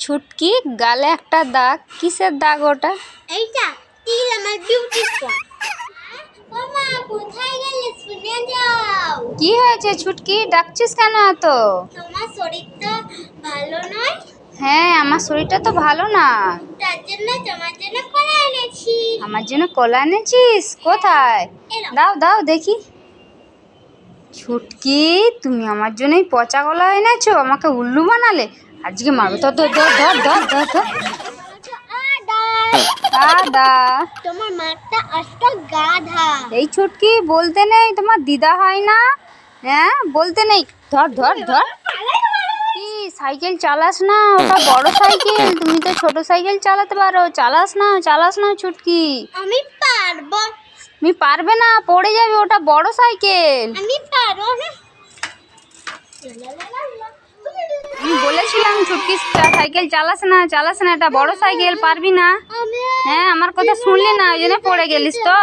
ছুটকি গালে একটা দাগ। কিসের দাগ ওটা? এইটা তিল আমার বিউটি স্পট ও কোথায় গেলে শুনে যাও। কি হয়েছে ছুটকি? ডাকছিস কেন এত? তোমার শরীরটা ভালো নয়? হ্যাঁ আমার শরীরটা তো ভালো না। তার জন্য তোমার জন্য কলা এনেছি। আমার জন্য কলা এনেছিস? কোথায়? দাও দাও দেখি। ছুটকি তুমি আমার জন্যই পচা কলা এনেছো? আমাকে উল্লু বানালে? আজকে মারবে। তো ধর ধর ধর ধর ধর ধর। দাদা তোমার মাঠটা আষ্ট গাধা। এই ছুটকি বলতে নেই তোমার দিদা হয় না। হ্যাঁ বলতে নেই। ধর ধর ধর। কি সাইকেল চালাস না? ওটা বড় সাইকেল তুমি তো ছোট সাইকেল চালাতে পারো। চালাস না চালাস না ছুটকি। আমি পারব। তুমি পারবে না পড়ে যাবে ওটা বড় সাইকেল। আমি পারব না। বলেছিলাম ছুটকি সাইকেল চালাস না চালাস না এটা বড় সাইকেল পারবি না হ্যাঁ আমার কথা শুনলি না ওই জন্য পড়ে গেলিস তো।